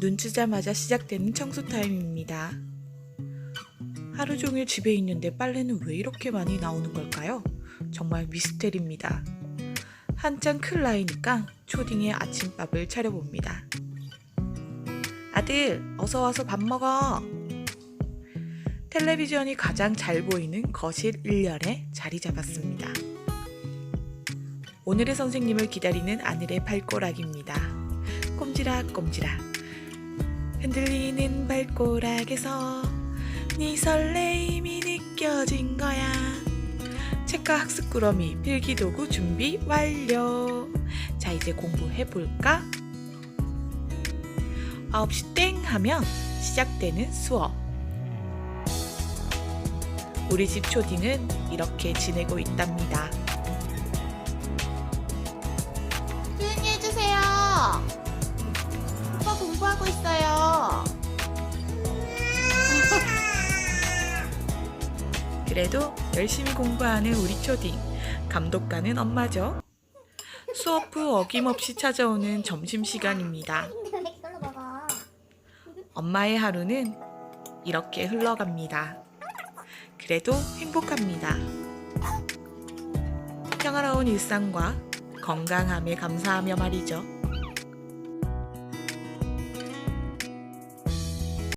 눈 뜨자마자 시작되는 청소 타임입니다. 하루 종일 집에 있는데 빨래는 왜 이렇게 많이 나오는 걸까요? 정말 미스테리입니다. 한창 클 나이니까 초딩의 아침밥을 차려봅니다. 아들, 어서 와서 밥 먹어. 텔레비전이 가장 잘 보이는 거실 1년에 자리 잡았습니다. 오늘의 선생님을 기다리는 아들의 발꼬락입니다. 꼼지락 꼼지락 흔들리는 발꼬락에서 네 설레임이 느껴진 거야. 책과 학습 꾸러미 필기도구 준비 완료. 자 이제 공부해 볼까? 9시 땡 하면 시작되는 수업. 우리 집 초딩은 이렇게 지내고 있답니다. 공부하고 있어요. 그래도 열심히 공부하는 우리 초딩. 감독가는 엄마죠. 수업 후 어김없이 찾아오는 점심시간입니다. 엄마의 하루는 이렇게 흘러갑니다. 그래도 행복합니다. 평화로운 일상과 건강함에 감사하며 말이죠.